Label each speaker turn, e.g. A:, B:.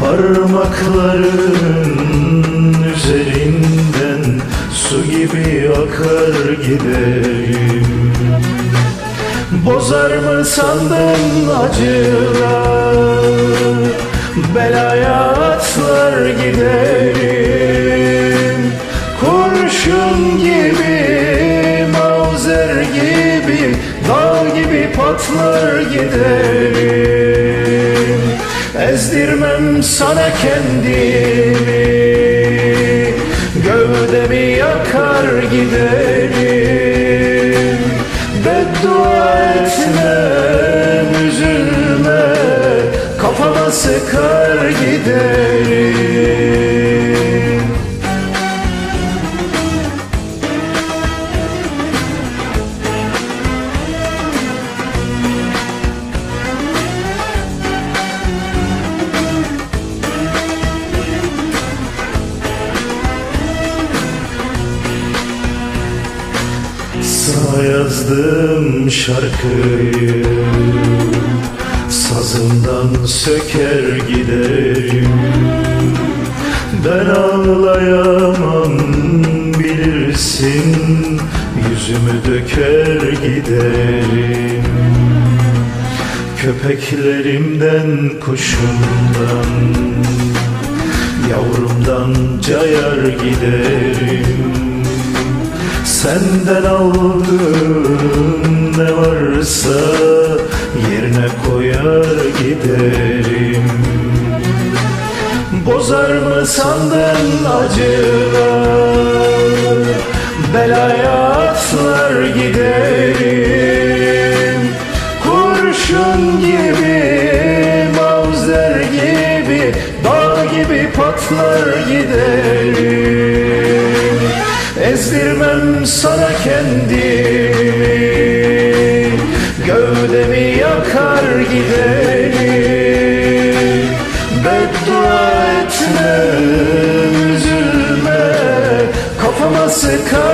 A: Parmakların üzerinden Su gibi akar giderim. Bozar mı sandın acılar? Belaya atlar giderim. Kurşun gibi Mauzer gibi Dağ gibi patlar giderim Ezdirmem sana kendimi. Gövdemi yakar giderim Beddua etmem üzülme. Kafama sıkar giderim yazdım şarkıyı. Sazından söker giderim. Ben ağlayamam bilirsin. Yüzümü döker giderim. Köpeklerimden kuşumdan Yavrumdan cayar giderim Senden aldığım ne varsa Yerine koyar giderim. Bozar mı sandın acılar? Belaya atlar giderim. Kurşun gibi Mauzer gibi Dağ gibi patlar giderim Ezdirmem sana kendimi. Gövdemi yakar giderim. Beddua etmem üzülme. Kafama sıkar